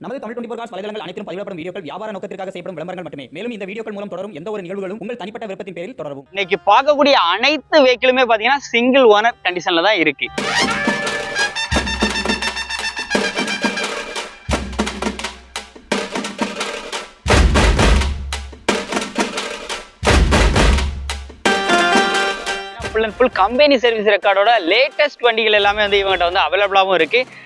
நமது Tamil twenty four cos வலைதளங்கள் அனைத்தும் பதிவிடப்படும் வீடியோக்கள் வியாபார நோக்கத்திற்காக செய்யப்படும் விளம்பரங்கள் மட்டுமே. மேலும் இந்த வீடியோக்கள் மூலம் தொடரும் எந்த ஒரு நிகழ்வுகளும் உங்கள் தனிப்பட்ட விருப்பத்தின் பேரில் தொடரும் இன்னைக்கு பார்க்கக்கூடிய அனைத்து வெஹிக்கிளுமே பாத்தீங்கன்னா சிங்கிள் ஓனர் கண்டிஷன்ல தான் இருக்கு. Full and full company service ரெக்கார்டோட latest வண்டிகள் எல்லாமே வந்து இவங்ககிட்ட வந்து அவைலபிளாகவும் இருக்குது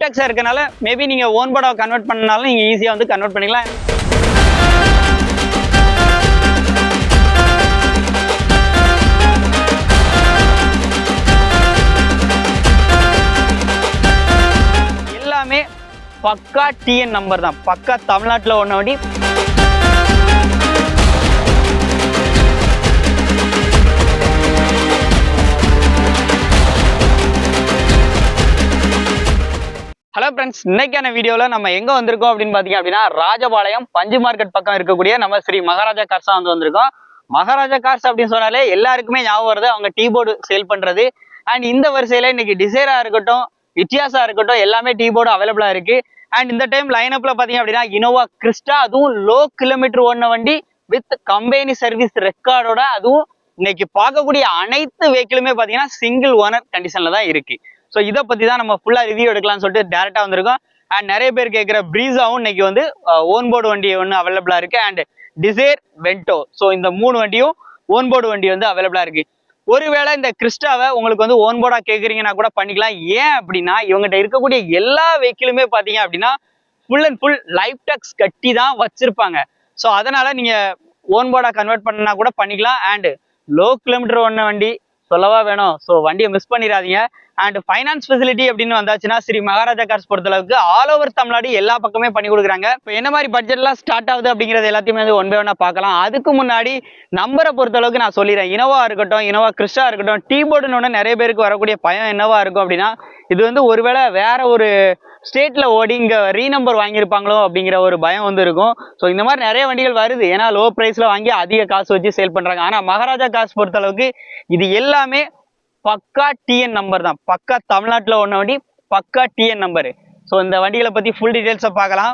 டேக்ஸாக இருக்கனால மேபி நீங்கள் ஓன் படம் கன்வெர்ட் பண்ணனாலும் நீங்கள் ஈஸியாக வந்து கன்வெர்ட் பண்ணிக்கலாம். எல்லாமே பக்கா டிஎன் நம்பர் தான். பக்கா தமிழ்நாட்டில் ஒன்று வண்டி. ஃப்ரெண்ட்ஸ் இன்னைக்கான வீடியோவில் நம்ம எங்கே வந்திருக்கோம் அப்படின்னு பார்த்தீங்க அப்படின்னா ராஜபாளையம் பஞ்சு மார்க்கெட் பக்கம் இருக்கக்கூடிய நம்ம ஸ்ரீ மகாராஜா கார்ஸாக வந்து வந்திருக்கோம். மகாராஜா கார்ஸ் அப்படின்னு சொன்னாலே எல்லாருக்குமே ஞாபகம் வருது. அவங்க டீ போர்டு சேல் பண்ணுறது அண்ட் இந்த வரிசையில் இன்னைக்கு டிசைராக இருக்கட்டும் வித்தியாசா இருக்கட்டும் எல்லாமே டீ போர்டு அவைலபிளாக இருக்கு. அண்ட் இந்த டைம் லைன் அப்ல பார்த்தீங்க அப்படின்னா இனோவா கிறிஸ்டா அதுவும் லோ கிலோமீட்டர் ஓடின வண்டி வித் கம்பெனி சர்வீஸ் ரெக்கார்டோட அதுவும் இன்னைக்கு பார்க்கக்கூடிய அனைத்து வெஹிக்கிளுமே பார்த்தீங்கன்னா சிங்கிள் ஓனர் கண்டிஷனில் தான் இருக்கு. ஸோ இதை பற்றி தான் நம்ம ஃபுல்லாக ரிவ்யூ எடுக்கலாம்னு சொல்லிட்டு டேரெக்டாக வந்திருக்கோம். அண்ட் நிறைய பேர் கேட்குற ப்ரீஸாவும் இன்னைக்கு வந்து ஓன் போர்டு வண்டி ஒன்று அவைலபிளாக இருக்குது அண்ட் டிசைர் வென்டோ ஸோ இந்த மூணு வண்டியும் ஓன் போர்டு வண்டி வந்து அவைலபிளாக இருக்குது ஒருவேளை இந்த கிறிஸ்டாவை உங்களுக்கு வந்து ஓன் போர்டாக கேட்குறீங்கன்னா கூட பண்ணிக்கலாம். ஏன் அப்படின்னா இவங்ககிட்ட இருக்கக்கூடிய எல்லா வெஹிக்கிளுமே பார்த்தீங்க அப்படின்னா full and full life tax கட்டி தான் வச்சுருப்பாங்க. ஸோ அதனால் நீங்கள் ஓன் போர்டாக கன்வெர்ட் பண்ணால் கூட பண்ணிக்கலாம். அண்ட் லோ கிலோமீட்டர் ஒன்று வண்டி சொல்லவா வேணும். ஸோ வண்டியை மிஸ் பண்ணிடாதீங்க. அண்ட் ஃபைனான்ஸ் ஃபெசிலிட்டி அப்படின்னு வந்தாச்சுன்னா ஸ்ரீ மகாராஜா கார்ஸ் பொறுத்தளவுக்கு ஆல் ஓவர் தமிழ்நாடு எல்லா பக்கமே பண்ணி கொடுக்குறாங்க. இப்போ என்ன மாதிரி பட்ஜெட்லாம் ஸ்டார்ட் ஆகுது அப்படிங்கிறது எல்லாத்தையுமே வந்து ஒன் பை பார்க்கலாம். அதுக்கு முன்னாடி நம்பரை பொறுத்தளவுக்கு நான் சொல்லிடுறேன். இனோவா இருக்கட்டும் இனோவா கிறிஸ்டா இருக்கட்டும் டீ போர்டுன்னு நிறைய பேருக்கு வரக்கூடிய பயம் என்னவா இருக்கும் அப்படின்னா இது வந்து ஒருவேளை வேற ஒரு ஸ்டேட்டில் ஓடி ரீ ரீநம்பர் வாங்கியிருப்பாங்களோ அப்படிங்கிற ஒரு பயம் வந்து இருக்கும். ஸோ இந்த மாதிரி நிறைய வண்டிகள் வருது. ஏன்னா லோ ப்ரைஸில் வாங்கி அதிக காசு வச்சு சேல் பண்ணுறாங்க ஆனால் மகாராஜா காசு பொறுத்த அளவுக்கு இது எல்லாமே பக்கா டிஎன் நம்பர் தான். பக்கா தமிழ்நாட்டில் ஒன்று வண்டி பக்கா டிஎன் நம்பரு ஸோ இந்த வண்டிகளை பற்றி ஃபுல் டீட்டெயில்ஸை பார்க்கலாம்.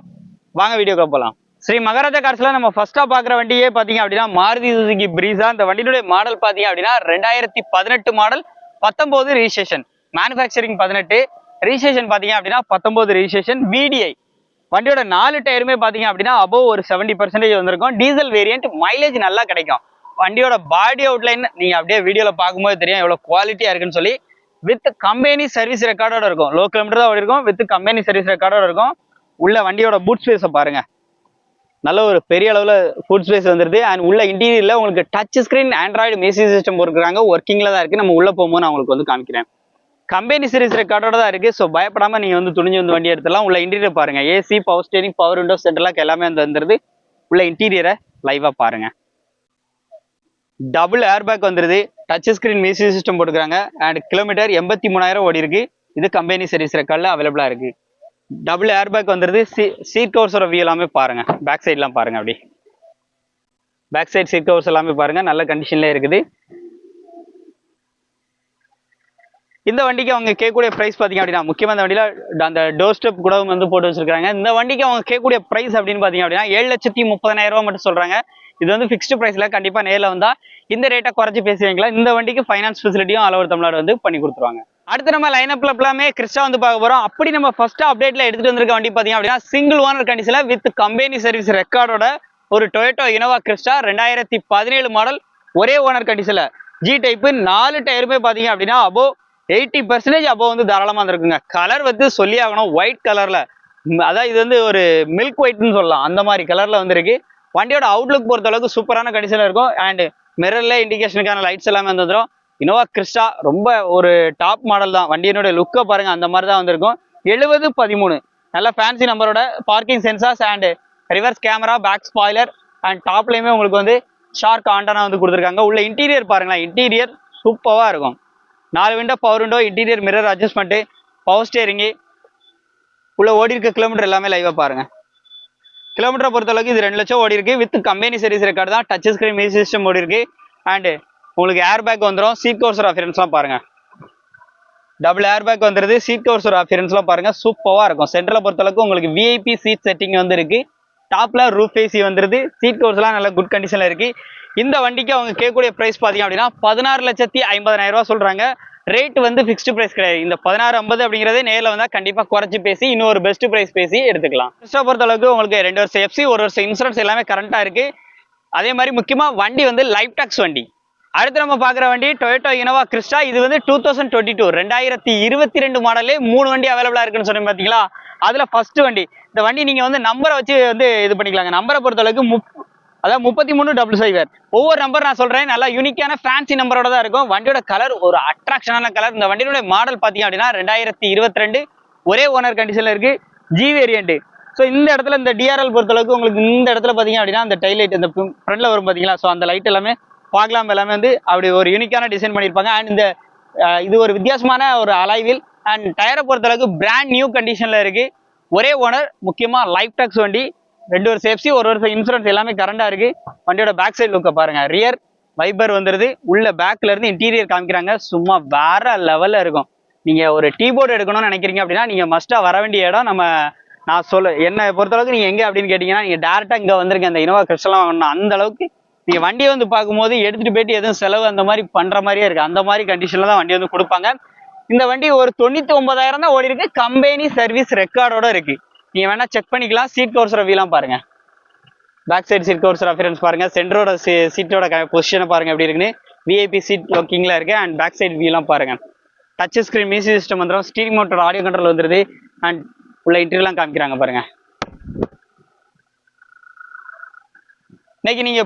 வாங்க வீடியோக்கு போகலாம் ஸ்ரீ மகாராஜா கார்ஸ்ல நம்ம ஃபர்ஸ்டா பாக்குற வண்டியே பாத்தீங்க அப்படின்னா மாருதி சுசுகி பிரீசா இந்த வண்டியினுடைய மாடல் பாத்தீங்க அப்படின்னா ரெண்டாயிரத்தி பதினெட்டு மாடல் பத்தொன்பது ரிஜிஸ்ட்ரேஷன் மேனுஃபேக்சரிங் பதினெட்டு. ரிஜிஸ்ட்ரேஷன் பார்த்தீங்க அப்படின்னா பத்தொம்போது ரிஜிஸ்ட்ரேஷன் விடிஐ வண்டியோட நாலு டயருமே பார்த்தீங்க அப்படின்னா அபோவ் ஒரு செவன்டி பர்சன்டேஜ் வந்திருக்கும். டீசல் வேரியன்ட் மைலேஜ் நல்லா கிடைக்கும். வண்டியோட பாடி அவுட்லைன் நீங்கள் அப்படியே வீடியோவில் பார்க்கும்போது தெரியும் எவ்வளோ குவாலிட்டியாக இருக்குன்னு சொல்லி. வித் கம்பெனி சர்வீஸ் ரெக்கார்டோட இருக்கும். லோ கிலோமீட்டர் தான் இருக்கும். வித் கம்பெனி சர்வீஸ் ரெக்கார்டோட இருக்கும். உள்ள வண்டியோட பூட் ஸ்பேஸை பாருங்க. நல்ல ஒரு பெரிய அளவில் ஃபுட் ஸ்பேஸ் வந்துருது. அண்ட் உள்ள இன்டீரியரில் உங்களுக்கு touch screen android message system இருக்கிறாங்க ஒர்க்கிங்கில் தான் இருக்குது நம்ம உள்ளே போகும்போது நான் உங்களுக்கு வந்து காமிக்கிறேன். கம்பெனி சீரிஸ் ரெக்கார்டோட தான் இருக்கு. ஸோ பயப்படாம நீங்க வந்து துணிஞ்சு வந்து வண்டி எடுத்துலாம் உள்ள இன்டீரியர் பாருங்க. AC power steering power window centre lock எல்லாமே வந்து வந்துருது. உள்ள இன்டீரியரை லைவா பாருங்க. டபுள் ஏர் பேக் வந்துருது. டச் ஸ்கிரீன் மியூசிக் சிஸ்டம் போட்டுக்கிறாங்க. அண்ட் கிலோமீட்டர் எண்பத்தி மூணாயிரம் ஓடி இருக்கு. இது கம்பெனி சர்வீஸ் ரெக்கார்டில் அவைலபிளாக இருக்கு. டபுள் ஏர் பேக் வந்துருது சீட் கவர்ஸோட வியூ எல்லாமே பாருங்க. பேக் சைட்லாம் பாருங்க அப்படி பேக் சைட் சீட் கவர்ஸ் எல்லாமே பாருங்க. நல்ல கண்டிஷன்ல இருக்குது. இந்த வண்டிக்கு அவங்க கேட்கக்கூடிய ப்ரைஸ் பார்த்தீங்க அப்படின்னா முக்கியமாக இந்த வண்டியில் அந்த டோர் ஸ்டெப் கூட வந்து போட்டு வச்சிருக்காங்க. இந்த வண்டிக்கு அவங்க கேட்கக்கூடிய ப்ரைஸ் அப்படின்னு பார்த்தீங்க அப்படின்னா ஏழு லட்சத்தி முப்பதாயிரம் மட்டும் சொல்கிறாங்க இது வந்து ஃபிக்ஸ்டு ப்ரைஸில் கண்டிப்பாக நேரில் வந்தால் இந்த ரேட்டை குறைச்சி பேசுவீங்களா? இந்த வண்டிக்கு ஃபைனான்ஸ் ஃபெசிலிட்டியும் அளவு தமிழ்நாடு வந்து பண்ணி கொடுத்துருவாங்க. அடுத்து நம்ம லைன் எல்லாமே கிறிஸ்டா வந்து பார்க்க போறோம். அப்படி நம்ம ஃபர்ஸ்ட் அப்டேட்ல எடுத்துட்டு வந்திருக்க வண்டி பாத்தீங்க அப்படின்னா சிங்கிள் ஓனர் கண்டிஷன்ல வித் கம்பெனி சர்வீஸ் ரெக்கார்டோட ஒரு டொயோட்டோ இனோவா கிறிஸ்டா ரெண்டாயிரத்தி பதினேழு மாடல் ஒரே ஓனர் கண்டிஷன்ல ஜி டைப்பு நாலு டயருமே பாத்தீங்க அப்படின்னா அபோவ் எயிட்டி பர்சன்டேஜ் அப்போ வந்து தாராளமாக இருந்திருக்குங்க கலர் வந்து சொல்லி ஆகணும். ஒயிட் கலரில் அதான் இது வந்து ஒரு மில்க் ஒயிட்னு சொல்லலாம். அந்த மாதிரி கலரில் வந்திருக்கு. வண்டியோட அவுட்லுக் பொறுத்த அளவுக்கு சூப்பரான கண்டிஷனில் இருக்கும். அண்ட் மிரரில் இண்டிகேஷனுக்கான லைட்ஸ் எல்லாமே வந்துடும் இனோவா கிறிஸ்டா ரொம்ப ஒரு டாப் மாடல் தான். வண்டியினுடைய லுக்கை பாருங்கள் அந்த மாதிரி தான் வந்திருக்கும். எழுபது பதிமூணு. நல்ல ஃபேன்சி நம்பரோட parking sensors and reverse camera back spoiler and டாப்லேயுமே உங்களுக்கு வந்து ஷார்க் ஆண்டனா வந்து கொடுத்துருக்காங்க. உள்ள இன்டீரியர் பாருங்களேன். இன்டீரியர் சூப்பராக இருக்கும். நாலு window power window interior mirror adjustment power steering உள்ளே ஓடி இருக்க கிலோமீட்டர் எல்லாமே லைவாக பாருங்கள் கிலோமீட்டரை பொறுத்தளவுக்கு இது ரெண்டு லட்சம் ஓடி இருக்கு. வித் கம்பெனி சர்வீஸ் ரெக்கார்டு தான் டச் ஸ்க்ரீன் மியூசிக் சிஸ்டம் ஓடி இருக்கு. அண்டு உங்களுக்கு ஏர் பேக் வந்துடும் சீட் கவர்ஸர் அஃபியரன்ஸ்லாம் பாருங்கள் டபுள் ஏர் பேக் வந்துருது. சீட் கவர்ஸர் அஃபியரன்ஸ்லாம் பாருங்கள் சூப்பராக இருக்கும். சென்டரில் பொறுத்த அளவுக்கு உங்களுக்கு விஐபி சீட் செட்டிங் வந்து இருக்குது டாப்பில் ரூஃப் ஏசி வந்துருது. சீட் கவர்ஸ்லாம் நல்ல குட் கண்டிஷனில் இருக்குது இந்த வண்டிக்கு அவங்க கேட்கக்கூடிய ப்ரைஸ் பார்த்தீங்க அப்படின்னா பதினாறு லட்சத்தி ஐம்பதாயிரம் ரூபா சொல்றாங்க. ரேட் வந்து ஃபிக்ஸ்டு ப்ரைஸ் கிடையாது. இந்த பதினாறு ஐம்பது அப்படிங்கிறதே நேரில் வந்தால் கண்டிப்பாக குறைச்சி பேசி இன்னொரு பெஸ்ட் ப்ரைஸ் பேசி எடுத்துக்கலாம். ஃபர்ஸ்ட்டாக பொறுத்த அளவுக்கு உங்களுக்கு ரெண்டு வருஷம் எஃப்சி ஒரு வருஷம் இன்சூரன்ஸ் எல்லாமே கரண்ட்டாக இருக்குது அதே மாதிரி முக்கியமாக வண்டி வந்து லைஃப் டாக்ஸ் வண்டி. அடுத்து நம்ம பார்க்குற வண்டி டொயோட்டோ இனோவா கிறிஸ்டா இது வந்து டூ தௌசண்ட் டுவெண்ட்டி டூ ரெண்டாயிரத்தி இருபத்தி ரெண்டு மாடலே மூணு வண்டி அவைலபிளாக இருக்குன்னு சொன்னீங்க பார்த்தீங்களா அதில் ஃபர்ஸ்ட் வண்டி. இந்த வண்டி நீங்கள் வந்து நம்பரை வச்சு வந்து இது பண்ணிக்கலாங்க. நம்பரை பொறுத்த அளவுக்கு முப் அதாவது முப்பத்தி மூணு டபுள் சைவர் ஒவ்வொரு நம்பர் நான் சொல்றேன். நல்லா யூனிக்கான ஃபேன்சி நம்பரோட தான் இருக்கும். வண்டியோட கலர் ஒரு அட்ராக்ஷனான கலர் இந்த வண்டியோட மாடல் பார்த்தீங்க அப்படின்னா ரெண்டாயிரத்தி இருபத்தி ரெண்டு ஒரே ஓனர் கண்டிஷன்ல இருக்கு. ஜி வேரியன்ட் ஸோ இந்த இடத்துல இந்த டிஆர்எல் பொறுத்தளவுக்கு உங்களுக்கு இந்த இடத்துல பார்த்தீங்க அப்படின்னா அந்த டைலைட் இந்த ஃப்ரண்ட்ல வரும் பார்த்தீங்களா? ஸோ அந்த லைட் எல்லாமே பார்க்கலாம். எல்லாமே வந்து அப்படி ஒரு யூனிக்கான டிசைன் பண்ணியிருப்பாங்க. அண்ட் இந்த இது ஒரு வித்தியாசமான ஒரு அலைவில் அண்ட் டயரை பொறுத்தளவுக்கு பிராண்ட் நியூ கண்டிஷன்ல இருக்கு. ஒரே ஓனர் முக்கியமாக லைஃப் டாக்ஸ் வண்டி. ரெண்டு வருஷம் சேஃப்டி ஒரு வருஷம் இன்சூரன்ஸ் எல்லாமே கரண்டா இருக்கு. வண்டியோட பேக் சைடு லுக்கை பாருங்க. ரியர் வைபர் வந்துருது. உள்ள பேக்ல இருந்து இன்டீரியர் காமிக்கிறாங்க. சும்மா வேற லெவல்ல இருக்கும். நீங்க ஒரு டீ போர்டு எடுக்கணும்னு நினைக்கிறீங்க அப்படின்னா நீங்க மஸ்டா வர வேண்டிய இடம் நம்ம நான் சொல்ல என்னை பொறுத்தளவுக்கு நீங்க எங்க அப்படின்னு கேட்டீங்கன்னா நீங்க டேரக்டா இங்க வந்திருக்க அந்த இனோவா கிறிஸ்டலாம் வாங்கணும் அந்த அளவுக்கு நீங்க வண்டியை வந்து பார்க்கும்போது எடுத்துட்டு போயிட்டு எதுவும் செலவு அந்த மாதிரி பண்ற மாதிரியே இருக்கு. அந்த மாதிரி கண்டிஷன்ல தான் வண்டி வந்து கொடுப்பாங்க. இந்த வண்டி ஒரு தொண்ணூத்தி ஒன்பதாயிரம் தான் ஓடி இருக்கு கம்பெனி சர்வீஸ் ரெக்கார்டோட இருக்கு. நீங்க வேணா செக் பண்ணிக்கலாம். சீட் கவர்ஸ் ரவிலாம் பாருங்க. Back side seat covers reference பாருங்க. சென்டரோட சீட்டோட பொசிஷனை பாருங்க எப்படி இருக்குன்னு. விஐபி சீட் ஒர்க்கிங்ல இருக்கு அண்ட் பேக் சைடு வியூலாம் பாருங்க. டச் ஸ்கிரீன் மியூசிக் சிஸ்டம் வந்துடும் ஸ்டீரிங் மோட்டர் ஆடியோ கண்ட்ரோல் வந்துடுது அண்ட் உள்ள இன்டர்வியூலாம் காமிக்கிறாங்க பாருங்க. இன்னைக்கு நீங்க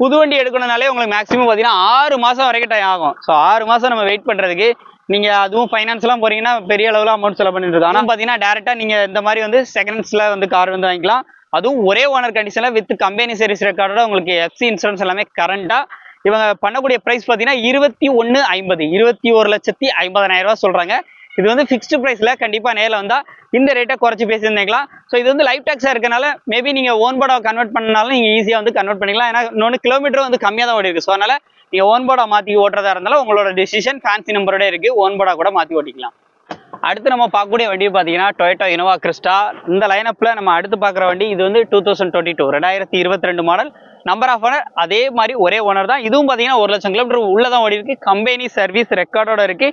புது வண்டி எடுக்கணும்னாலே உங்களுக்கு மேக்ஸிமம் பார்த்தீங்கன்னா ஆறு மாசம் வரைக்கும் டைம் ஆகும். ஸோ ஆறு மாசம் நம்ம வெயிட் பண்றதுக்கு நீங்க அதுவும் ஃபைனான்ஸ் எல்லாம் போறீங்கன்னா பெரிய அளவுல அமௌண்ட் செலவு பண்ணிட்டு இருக்கோம். ஆனால் பார்த்தீங்கன்னா டேரக்டா நீங்க இந்த மாதிரி வந்து செகண்ட்ஸ்ல வந்து கார் வந்து வாங்கிக்கலாம். அதுவும் ஒரே ஓனர் கண்டிஷன்ல வித் கம்பெனி சர்வீஸ் ரெக்கார்டோட உங்களுக்கு எஃப்சி இன்சூரன்ஸ் எல்லாமே கரண்டா இவங்க பண்ணக்கூடிய பிரைஸ் பார்த்தீங்கன்னா இருபத்தி ஒன்று ஐம்பது இருபத்தி ஒரு லட்சத்தி ஐம்பதனாயிரம் ரூபாய் சொல்றாங்க. இது வந்து ஃபிக்ஸ்டு ப்ரைஸில் கண்டிப்பாக நேரில் வந்தால் இந்த ரேட்டை குறைச்சி பேசியிருந்தீங்களா ஸோ இது வந்து லைஃப் டேக்ஸாக இருக்கனால மேபி நீங்கள் ஓன் படம் கன்வெர்ட் பண்ணாலும் நீங்கள் ஈஸியாக வந்து கன்வெர்ட் பண்ணிக்கலாம். ஏன்னா இன்னொன்று கிலோமீட்டர் வந்து கம்மியாக தான் ஓடி இருக்கு ஸோ அதனால நீங்கள் ஓன் போர்டா மாற்றி ஓட்டுறதா இருந்தாலும் உங்களோட டிசிஷன் ஃபேன்சி நம்பரோட இருக்குது ஓன் போடா கூட மாற்றி ஓட்டிக்கலாம். அடுத்து நம்ம பார்க்கக்கூடிய வண்டி பார்த்தீங்கன்னா டொயட்டோ இனோவா கிறிஸ்டா இந்த லைனப்பில் நம்ம அடுத்து பார்க்குற வண்டி இது வந்து டூ தௌசண்ட் டுவெண்ட்டி டூ ரெண்டாயிரத்தி இருபத்தி ரெண்டு மாடல் நம்பர் ஆஃப் ஓனர் அதே மாதிரி ஒரே ஓனர் தான். இதுவும் பார்த்தீங்கன்னா ஒரு லட்சம் கிலோமீட்டர் உள்ளே தான் ஓடி இருக்கு. கம்பெனி சர்வீஸ் ரெக்கார்டோட இருக்கு.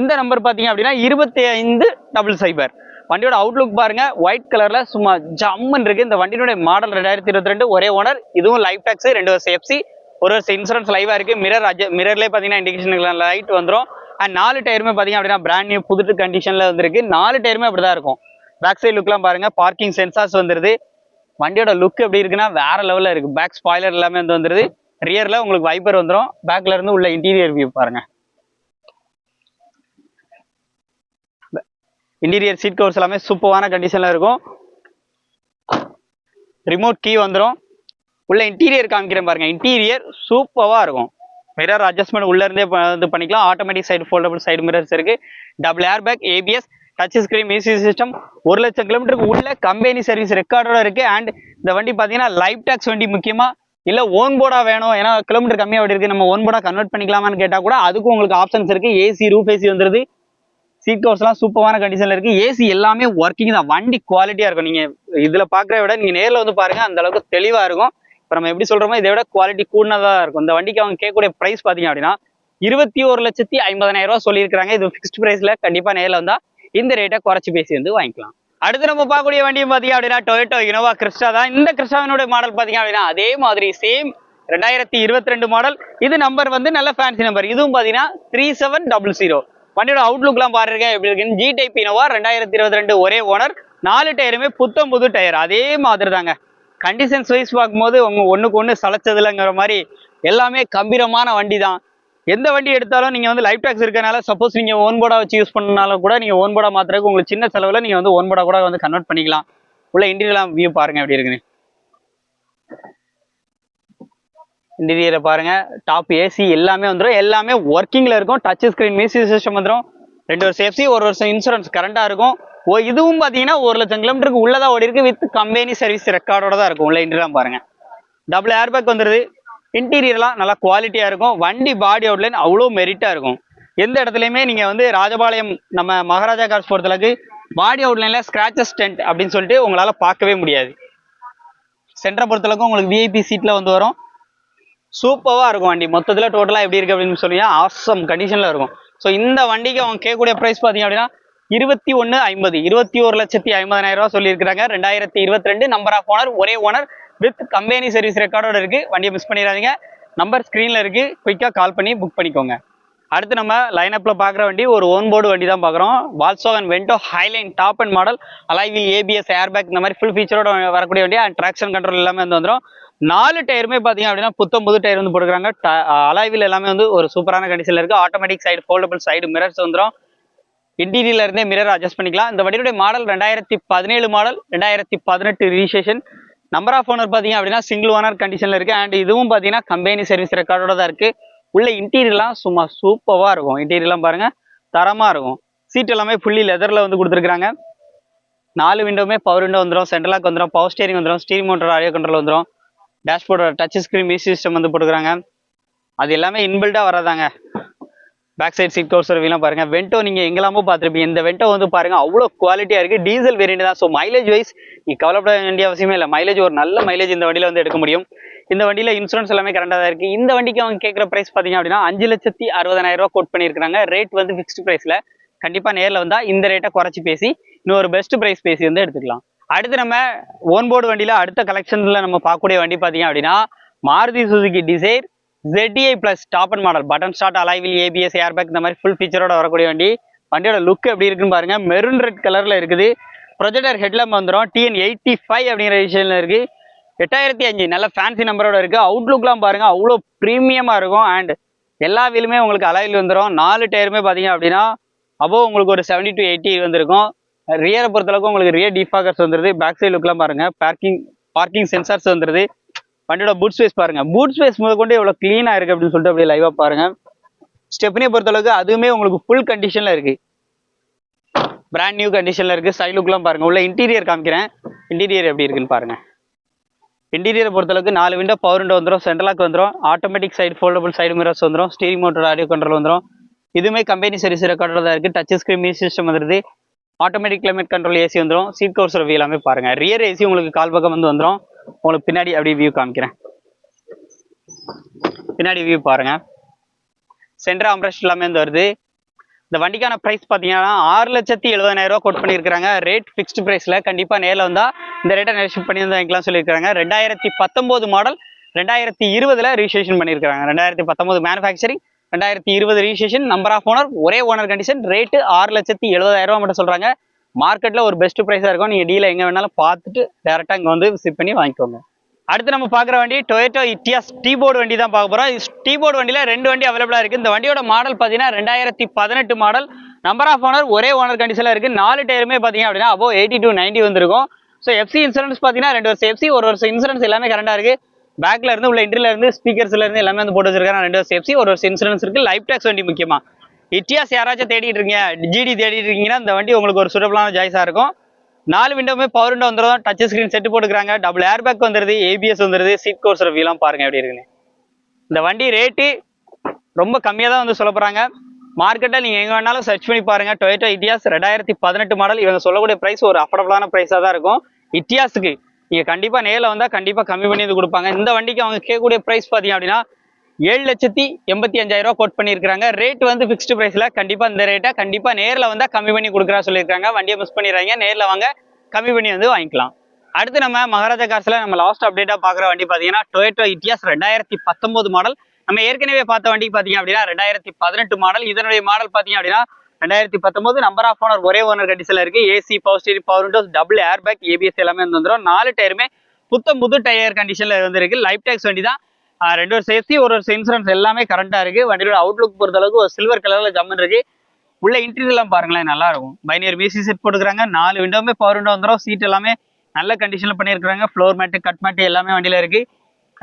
இந்த நம்பர் பார்த்தீங்க அப்படின்னா இருபத்தி ஐந்து டபுள் சைபர் வண்டியோட அவுட்லுக் பாருங்க. ஒயிட் கலர்ல சும்மா ஜம்முன்னு இருக்கு. இந்த வண்டியோட மாடல் ரெண்டாயிரத்தி இருபத்தி ரெண்டு ஒரே ஓனர் இதுவும் லைஃப் டாக்ஸ் ரெண்டு வருஷம் எஃப்சி ஒரு வருஷம் இன்சூரன்ஸ் லைவா இருக்கு. மிரர் மிரர்லேயே பார்த்தீங்கன்னா இண்டிகேஷன் லைட் வந்துடும் அண்ட் நாலு டயருமே பார்த்தீங்க அப்படின்னா பிராண்ட் நியூ புதுட்டு கண்டிஷன்ல வந்துருக்கு. நாலு டயருமே அப்படிதான் இருக்கும். பேக் சைடு லுக்லாம் பாருங்க. பார்க்கிங் சென்சார்ஸ் வந்துருது. வண்டியோட லுக் எப்படி இருக்குன்னா வேற லெவலில் இருக்கு. பேக் ஸ்பாய்லர் எல்லாமே வந்து வந்துருது. ரியர்ல உங்களுக்கு வைப்பர் வந்துடும் பேக்ல இருந்து உள்ள இன்டீரியர் வியூ பாருங்க. இன்டீரியர் சீட் கவர்ஸ் எல்லாமே சூப்பரான கண்டிஷன்ல இருக்கும். ரிமோட் கீ வந்துடும் உள்ள இன்டீரியர் காமிக்கிறேன் பாருங்க. இன்டீரியர் சூப்பராக இருக்கும். மிரர் அட்ஜஸ்ட்மெண்ட் உள்ள இருந்தே இது பண்ணிக்கலாம். Automatic side foldable side mirrors இருக்கு. Double air bag ABS touch screen music system ஒரு லட்சம் கிலோமீட்டருக்கு உள்ள கம்பெனி சர்வீஸ் ரெக்கார்டோட இருக்கு. அண்ட் இந்த வண்டி பார்த்தீங்கன்னா லைஃப் டாக்ஸ் வண்டி முக்கியமா? இல்ல ஓன் போர்டா வேணும்? ஏன்னா கிலோமீட்டர் கம்மியா ஓடி இருக்கு நம்ம ஓன் போர்டா கன்வெர்ட் பண்ணிக்கலாமான்னு கேட்டா கூட அதுக்கும் உங்களுக்கு ஆப்ஷன்ஸ் இருக்கு. ஏசி ரூஃப் ஏசி வந்துருது. சீட் கவர்ஸ்லாம் சூப்பரான கண்டிஷன்ல இருக்கு. ஏசி எல்லாமே ஒர்க்கிங் தான். வண்டி குவாலிட்டியா இருக்கும். நீங்க இதுல பாக்குறத விட நீங்க நேர்ல வந்து பாருங்க அந்த அளவுக்கு தெளிவா இருக்கும். இப்போ நம்ம எப்படி சொல்கிறோமோ இதை விட குவாலிட்டி கூடனதா இருக்கும். இந்த வண்டிக்கு அவங்க கேட்கக்கூடிய பிரைஸ் பாத்தீங்க அப்படின்னா இருபத்தி ஒரு லட்சத்தி ஐம்பதனாயிரம் ரூபா சொல்லியிருக்காங்க இது ஃபிக்ஸ்ட் பிரைஸ்ல கண்டிப்பா நேரில் வந்தா இந்த ரேட்டை குறைச்சு பேசி வந்து வாங்கிக்கலாம். அடுத்து நம்ம பார்க்கக்கூடிய வண்டியும் பார்த்தீங்க அப்படின்னா டொயோட்டோ இனோவா கிறிஸ்டா தான். இந்த கிறிஸ்டாவினுடைய மாடல் பாத்தீங்க அப்படின்னா அதே மாதிரி சேம் ரெண்டாயிரத்தி இருபத்தி ரெண்டு மாடல் இது நம்பர் வந்து நல்ல ஃபேன்சி நம்பர் இதுவும் பாத்தீங்கன்னா த்ரீ செவன் டபுள் ஜீரோ வண்டியோட அவுட்லுக்லாம் பாருங்க எப்படி இருக்குன்னு. ஜி டைப் இனோவா ரெண்டாயிரத்தி இருபத்தி ரெண்டு ஒரே ஓனர் நாலு டயருமே புத்தம் புது டயர் அதே மாதிரி தாங்க. கண்டிஷன்ஸ் வைஸ் பார்க்கும்போது உங்க ஒன்றுக்கு ஒன்று சளைச்சதுலங்கிற மாதிரி எல்லாமே கம்பீரமான வண்டி தான் எந்த வண்டி எடுத்தாலும் நீங்கள் வந்து லைஃப் டாக்ஸ் இருக்கனால சப்போஸ் நீங்கள் ஓன் போர்டா வச்சு யூஸ் பண்ணாலும் கூட நீங்கள் ஓன் போர்டா மாத்துறதுக்கு உங்களுக்கு சின்ன செலவில் நீங்கள் வந்து ஓன் போர்டா கூட வந்து கன்வெர்ட் பண்ணிக்கலாம். உள்ள இன்டீரியலாம் வியூ பாருங்கள் எப்படி இருக்குன்னு. இன்டீரியரை பாருங்கள் டாப் ஏசி எல்லாமே வந்துடும் எல்லாமே ஒர்க்கிங்கில் இருக்கும். டச் ஸ்க்ரீன் மியூசிக் சிஸ்டம் வந்துடும் ரெண்டு வருஷம் சேஃப்டி ஒரு வருஷம் இன்சூரன்ஸ் கரண்டாக இருக்கும். இதுவும் பார்த்தீங்கன்னா ஒரு லட்சம் கிலோமீட்டருக்கு உள்ளதா ஓடி இருக்கு வித் கம்பெனி சர்வீஸ் ரெக்கார்டோட தான் இருக்கும். உள்ள இன்டீரியர் பாருங்க. டபுள் ஏர் பேக் வந்துருது இன்டீரியர்லாம் நல்லா குவாலிட்டியாக இருக்கும். வண்டி பாடி அவுட்லைன் அவ்வளோ மெரிட்டாக இருக்கும். எந்த இடத்துலையுமே நீங்கள் வந்து ராஜபாளையம் நம்ம மகாராஜா கார்ஸ் பொறுத்தளவுக்கு பாடி அவுட்லைனில் ஸ்க்ராச்சஸ் டென்ட் அப்படின்னு சொல்லிட்டு உங்களால் பார்க்கவே முடியாது. சென்டரை பொறுத்தளவுக்கு உங்களுக்கு விஐபி சீட்டில் வந்து வரும். சூப்பராக இருக்கும் வண்டி. மொத்தத்தில் டோட்டலாக எப்படி இருக்குது அப்படின்னு சொல்லி ஆசம் கண்டிஷனில் இருக்கும். ஸோ இந்த வண்டிக்கு அவங்க கேட்கக்கூடிய ப்ரைஸ் பார்த்தீங்க அப்படின்னா இருபத்தி ஒன்று ஐம்பது. இருபத்தி ஒரு லட்சத்தி ஐம்பதாயிரம் ரூபா சொல்லியிருக்காங்க ரெண்டாயிரத்தி இருபத்தி ரெண்டு நம்பர் ஆஃப் ஓனர் ஒரே ஓனர் வித் கம்பெனி சர்வீஸ் ரெக்கார்டோட இருக்கு. வண்டியை மிஸ் பண்ணிடாதீங்க. நம்பர் ஸ்க்ரீனில் இருக்கு. குயிக்காக கால் பண்ணி புக் பண்ணிக்கோங்க. அடுத்து நம்ம லைனப்பில் பார்க்குற வண்டி ஒரு ஓன் போர்டு வண்டி தான் பார்க்குறோம் Volkswagen Vento Highline top and model alloy wheel ABS airbag இந்த மாதிரி ஃபுல் ஃபீச்சரோட வரக்கூடிய வண்டி அண்ட் ட்ராக்ஷன் கண்ட்ரோல் எல்லாமே வந்து வந்துடும் நாலு டயருமே பார்த்தீங்க அப்படின்னா புத்தம் புது டயர் வந்து போட்டுருக்காங்க அலைவில் எல்லாமே வந்து ஒரு சூப்பரான கண்டிஷனில் இருக்குது automatic side foldable side mirrors வந்துடும் இன்டீரியர்ல இருந்தே மிரர் அட்ஜஸ்ட் பண்ணிக்கலாம். இந்த வண்டியுடைய மாடல் ரெண்டாயிரத்தி பதினேழு மாடல் ரெண்டாயிரத்தி பதினெட்டு ரிஜிஸ்ட்ரேஷன் நம்பர் ஆஃப் ஓனர் பார்த்தீங்க அப்படின்னா சிங்கிள் ஓனர் கண்டிஷனில் இருக்குது அண்ட் இதுவும் பார்த்தீங்கன்னா கம்பெனி சர்வீஸ் ரெக்கார்டோட தான் இருக்குது உள்ள இன்டீரியர்லாம் சும்மா சூப்பராக இருக்கும். இன்டீரியர்லாம் பாருங்க தரமாக இருக்கும். சீட் எல்லாமே ஃபுல்லி லெதரில் வந்து கொடுத்துருக்காங்க நாலு விண்டோமே பவர் விண்டோ வந்துடும் சென்ட்ரலாக் வந்துடும் பவர் ஸ்டேரிங் வந்துடும் ஸ்டீரிங் மோட்டர் ஆடியோ கண்ட்ரோல் வந்துடும் டேஷ்போர்டோட டச் ஸ்க்ரீன் மியூசிக் சிஸ்டம் வந்து போட்டுக்கிறாங்க. அது எல்லாமே இன்பில்டாக வராதாங்க பேக் சைட் சீட் கவர் சர்வீலாம் பாருங்கள் வெண்டோ நீங்கள் எங்கெல்லாமோ பார்த்துருப்பீங்க. இந்த வெண்டோ வந்து பாருங்கள் அவ்வளோ குவாலிட்டியாக இருக்குது டீசல் வேரியண்ட் தான். ஸோ மைலேஜ் வைஸ் நீ கவலைப்பட வேண்டிய அவசியமே இல்லை. மைலேஜ் ஒரு நல்ல மைலேஜ் இந்த வண்டியில வந்து எடுக்க முடியும். இந்த வண்டியில் இன்சூரன்ஸ் எல்லாமே கரெக்டாக தான் இருக்குது இந்த வண்டிக்கு அவங்க கேட்குற ப்ரைஸ் பார்த்தீங்க அப்படின்னா அஞ்சு லட்சத்தி அறுபதாயிரம் ரூபா கோட் பண்ணியிருக்காங்க ரேட் வந்து ஃபிக்ஸ்டு ப்ரைஸில் கண்டிப்பாக நேரில் வந்தால் இந்த ரேட்டை குறைச்சி பேசி இன்னொரு பெஸ்ட் ப்ரைஸ் பேசி வந்து எடுத்துக்கலாம். அடுத்து நம்ம ஓன் போர்டு வண்டியில் அடுத்த கலெக்ஷனில் நம்ம பார்க்கக்கூடிய வண்டி பார்த்தீங்க அப்படின்னா Maruti Suzuki Dzire ZDI plus top and model button start alloy wheel ABS airbag இந்த மாதிரி ஃபுல் ஃபீச்சரோட வரக்கூடிய வண்டி. வண்டியோட லுக் எப்படி இருக்குன்னு பாருங்க. மெரூன் ரெட் கலர்ல இருக்குது. ப்ரொஜெக்டர் ஹெட்லாம் வந்துடும் டிஎன் எயிட்டி ஃபைவ் அப்படிங்கிற விஷயம்ல இருக்கு. எட்டாயிரத்தி அஞ்சு நல்ல ஃபேன்சி நம்பரோட இருக்கு. அவுட்லுக்லாம் பாருங்க. அவ்வளோ ப்ரீமியமா இருக்கும். அண்ட் எல்லா வீலுமே உங்களுக்கு அலைவில் வந்துடும் நாலு டயருமே பார்த்தீங்க அப்படின்னா அபோ உங்களுக்கு ஒரு செவன்டி டு எயிட்டி வந்திருக்கும். ரியரை பொறுத்தளவுக்கு உங்களுக்கு ரியர் டிஃபாகர்ஸ் வந்துருது. பேக் சைடு லுக்லாம் பாருங்க. பார்க்கிங் பார்க்கிங் சென்சார்ஸ் வந்துருது. வண்டியோட பூட் ஸ்பேஸ் பாருங்க. பூட் ஸ்பேஸ் முதல் கொண்டு எவ்வளவு க்ளீனா இருக்கு அப்படின்னு சொல்லிட்டு அப்படியே லைவா பாருங்க. ஸ்டெப்னியை பொறுத்தளவுக்கு அதுவுமே உங்களுக்கு ஃபுல் கண்டிஷன்ல இருக்கு. பிராண்ட் நியூ கண்டிஷன்ல இருக்கு. சைட் லுக்லாம் பாருங்க. உள்ள இன்டீரியர் காமிக்கிறேன். இன்டீரியர் எப்படி இருக்குன்னு பாருங்க. இன்டீரியரை பொறுத்தளவுக்கு நாலு விண்டோ பவர் விண்டோ வந்துடும் சென்ட்ரலாக் வந்துடும் automatic side foldable side mirrors வந்துடும் ஸ்டீரிங் மோட்டர் ஆடியோ கண்ட்ரோல் வந்துடும் இதுவுமே கம்பெனி சர்வீஸ் ரெக்கார்டோட தான் இருக்கு. டச் ஸ்கிரீன் மியூசிக் சிஸ்டம் வந்துருது. ஆட்டோமேட்டிக் கிளைமேட் கண்ட்ரோல் ஏசி வந்துடும் சீட் கவர்ஸ் ரவி எல்லாமே பாருங்க. ரியர் ஏசி உங்களுக்கு கால் பக்கம் வந்து வந்துடும் உங்களுக்கு பின்னாடி அப்படியே வியூ காமிக்கிறேன். பின்னாடி வியூ பாருங்க. சென்ட்ரா அம்ரஷ் எல்லாமே வந்து வருது. இந்த வண்டிக்கான பிரைஸ் பார்த்தீங்கன்னா ஆறு லட்சத்தி எழுபதாயிரம் ரூபா கோட் பண்ணியிருக்காங்க ரேட் ஃபிக்ஸ்டு பிரைஸ்ல கண்டிப்பா நேரில் வந்தா இந்த ரேட்டை நெஷன் பண்ணி வந்து வாங்கிக்கலாம் சொல்லியிருக்காங்க ரெண்டாயிரத்தி பத்தொன்பது மாடல் ரெண்டாயிரத்தி இருபதுல ரிஜிஸ்ட்ரேஷன் பண்ணியிருக்காங்க ரெண்டாயிரத்தி பத்தொன்பது மேனுஃபேக்சரிங் ரெண்டாயிரத்தி இருபது ரிஜிஸ்ட்ரேஷன் நம்பர் ஆஃப் ஓனர் ஒரே ஓனர் கண்டிஷன் ரேட்டு ஆறு லட்சத்தி எழுபதாயிரம் ரூபா மட்டும் சொல்றாங்க. மார்க்கெட்டில் ஒரு பெஸ்ட் ப்ரைஸாக இருக்கும். நீங்கள் டீலை எங்கே வேணாலும் பார்த்துட்டு டேரெக்டாக இங்கே வந்து விசிட் பண்ணி வாங்கிக்கோங்க. அடுத்து நம்ம பார்க்குற வண்டி டொயோட்டோ இட்டியாஸ் டீ போர்டு வண்டி தான் பார்க்க போகிறோம் டீ போர்டு வண்டியில ரெண்டு வண்டி அவைலபிளாக இருக்குது இந்த வண்டியோட மாடல் பார்த்தீங்கன்னா ரெண்டாயிரத்தி பதினெட்டு மாடல் நம்பர் ஆஃப் ஓனர் ஒரே ஓனர் கண்டிஷனில் இருக்குது நாலு டயருமே பார்த்தீங்க அப்படின்னா அப்போ எயிட்டி டு நைன்டி வந்திருக்கும். ஸோ எஃப்சி இன்சூரன்ஸ் பார்த்தீங்கன்னா ரெண்டு வருஷம் எஃப்சி ஒரு வருஷம் இன்சூரன்ஸ் எல்லாமே கரண்டா இருக்குது பேக்ல இருந்து உள்ள இன்டர்ல இருந்து ஸ்பீக்கர்ஸ்ல இருந்து எல்லாமே வந்து போட்டு வச்சிருக்காங்க. ரெண்டு வருஷம் எஃப்சி ஒரு வருஷம் இன்சூரன்ஸ் இருக்குது லைஃப் டேக்ஸ் வண்டி முக்கியமா. இட்டியாஸ் யாராச்சும் தேடிட்டு இருக்கீங்க. ஜிடி தேடிட்டு இருக்கீங்கன்னா இந்த வண்டி உங்களுக்கு ஒரு சுடபலான சாய்ஸாக இருக்கும். நாலு விண்டோமே பவர் விண்டோ வந்துடும் டச் ஸ்க்ரீன் செட் போட்டுக்கிறாங்க. டபுள் ஏர் பேக் வந்துருது ஏபிஎஸ் வந்துருது சீட் கோர்ஸ் ரிவ்யூலாம் பாருங்க எப்படி இருக்குன்னு. இந்த வண்டி ரேட்டு ரொம்ப கம்மியாக தான் வந்து சொல்ல மார்க்கெட்டில் நீங்கள் எங்கே வேணாலும் சர்ச் பண்ணி பாருங்கள் டொயோட்டோ இட்டியாஸ் ரெண்டாயிரத்தி பதினெட்டு மாடல் இவங்க சொல்லக்கூடிய ப்ரைஸ் ஒரு அஃபோர்டபுளான ப்ரைஸாக தான் இருக்கும். இட்டியாஸுக்கு நீங்கள் கண்டிப்பாக நேரில் வந்தால் கண்டிப்பாக கம்மி பண்ணி வந்து கொடுப்பாங்க. இந்த வண்டிக்கு அவங்க கேட்கக்கூடிய ப்ரைஸ் பார்த்தீங்க அப்படின்னா ஏழு லட்சத்தி எண்பத்தி அஞ்சாயிரம் ரூபா கோட் பண்ணியிருக்காங்க ரேட் வந்து ஃபிக்ஸ்டு ப்ரைஸில் கண்டிப்பாக இந்த ரேட்டை கண்டிப்பாக நேரில் வந்தால் கம்மி பண்ணி கொடுக்குறா சொல்லியிருக்காங்க. வண்டியை மிஸ் பண்ணிடுறாங்க நேரில் வாங்க கம்மி பண்ணி வந்து வாங்கிக்கலாம். அடுத்து நம்ம மகாராஜா கார்ஸ்ல நம்ம லாஸ்ட் அப்டேட்டா பாக்குற வண்டி பாத்தீங்கன்னா டொயோட்டோ இட்டியாஸ் ரெண்டாயிரத்தி பத்தொன்பது மாடல் நம்ம ஏற்கனவே பார்த்த வண்டி பாத்தீங்க அப்படின்னா ரெண்டாயிரத்தி பதினெட்டு மாடல் இதனுடைய மாடல் பாத்தீங்க அப்படின்னா ரெண்டாயிரத்தி பத்தொன்பது நம்பர் ஆஃப் ஓனர் ஒரே ஓனர் கண்டிஷன்ல இருக்கு. AC power steering power windows double air bag ABS எல்லாமே வந்து வந்துடும் நாலு டயருமே புத்தம் புது டயர் கண்டிஷன்ல வந்துருக்கு லைஃப் டேக்ஸ் வண்டி தான் ரெண்டு ஒரு சேஃப்டி ஒரு ஒரு இன்சூரன்ஸ் எல்லாமே கரெக்டாக இருக்குது வண்டியோட அவுட்லுக் பொறுத்த அளவுக்கு ஒரு சில்வர் கலரில் ஜம்மன் இருக்குது உள்ள இன்டீரியர்லாம் பாருங்களேன் நல்லா இருக்கும். பைனியர் பிசி செட் போட்டுக்கிறாங்க. நாலு விண்டோமே பவர் விண்டோ வந்துடும் சீட் எல்லாமே நல்ல கண்டிஷனில் பண்ணியிருக்கிறாங்க. ஃப்ளோர் மேட்டு கட் மேட்டு எல்லாமே வண்டியில இருக்குது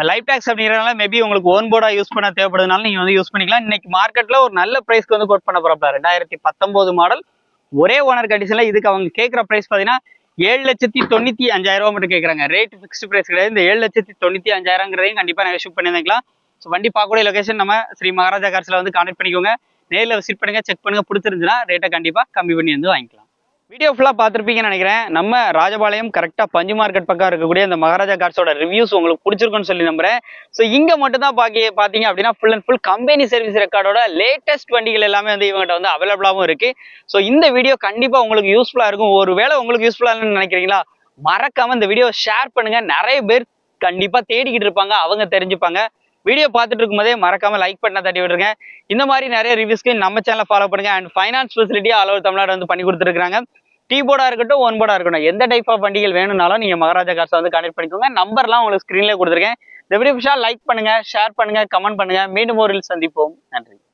லைஃப் டேக்ஸ் அப்படிங்கிறனால மேபி உங்களுக்கு ஓன் போர்டாக யூஸ் பண்ண தேவைப்படுதுனால நீங்கள் வந்து யூஸ் பண்ணிக்கலாம். இன்னைக்கு மார்க்கெட்டில் ஒரு நல்ல ப்ரைஸ்க்கு வந்து கோட் பண்ண போகிறப்ப ரெண்டாயிரத்தி பத்தொம்போது மாடல் ஒரே ஓனர் கண்டிஷனில் இதுக்கு அவங்க கேட்குற ப்ரைஸ் பார்த்தீங்கன்னா ஏழு லட்சத்தி தொண்ணூத்தி அஞ்சாயிரம் ரூபா மட்டும் கேட்குறாங்க ரேட் ஃபிக்ஸ்டு ப்ரைஸ் கிடையாது. இந்த ஏழு லட்சத்தி தொண்ணூத்தி அஞ்சாயிரங்கிறதையும் கண்டிப்பாக ஷிஃப்ட் பண்ணியிருந்தீங்களா ஸோ வண்டி பார்க்கக்கூடிய லொகேஷன் நம்ம ஸ்ரீ மகாராஜா கார்ஸ்ல வந்து கான்டெக்ட் பண்ணிக்கோங்க. நேரில் விசிட் பண்ணுங்க செக் பண்ணுங்க. பிடிச்சிருந்துச்சுன்னா ரேட்டை கண்டிப்பாக கம்மி பண்ணி வந்து வாங்கிக்கலாம். வீடியோ ஃபுல்லாக பார்த்துருப்பீங்கன்னு நினைக்கிறேன். நம்ம ராஜபாளையம் கரெக்டாக பஞ்சு மார்க்கெட் பக்கம் இருக்கக்கூடிய இந்த மகாராஜா கார்ட்ஸோட ரிவ்யூஸ் உங்களுக்கு பிடிச்சிருக்குன்னு சொல்லி நம்புறேன். ஸோ இங்கே மட்டும் தான் பாக்கி பார்த்தீங்க அப்படின்னா full and full company service ரெக்கார்டோட latest வண்டிகள் எல்லாமே வந்து இவங்ககிட்ட வந்து அவைலபிளாகவும் இருக்குது ஸோ இந்த வீடியோ கண்டிப்பாக உங்களுக்கு யூஸ்ஃபுல்லாக இருக்கும். ஒரு வேளை உங்களுக்கு யூஸ்ஃபுல்லாக இல்லைன்னு நினைக்கிறீங்களா? மறக்காமல் இந்த வீடியோ ஷேர் பண்ணுங்கள் நிறைய பேர் கண்டிப்பாக தேடிக்கிட்டு இருப்பாங்க. அவங்க தெரிஞ்சுப்பாங்க. வீடியோ பார்த்துட்டு இருக்கும்போதே மறக்காம லைக் பண்ண தட்டி விடுங்க இந்த மாதிரி நிறைய ரிவ்யூஸ்க்கு நம்ம சேனலை ஃபாலோ பண்ணுங்க. And finance facility all over Tamil Nadu வந்து பண்ணி கொடுத்துருக்காங்க டீ போர்டா இருக்கட்டும் ஒன் போர்டா இருக்கட்டும். எந்த டைப் ஆஃப் வண்டிகள் வேணும்னாலும் நீங்க மகாராஜா காசை வந்து கனெக்ட் பண்ணிக்கோங்க. நம்பர்லாம் உங்களுக்கு ஸ்க்ரீன்லேயே கொடுத்துருக்கேன். இந்த வீடியோ லைக் பண்ணுங்க ஷேர் பண்ணுங்க கமெண்ட் பண்ணுங்க. மீண்டும் ஒரு சந்திப்போம். நன்றி.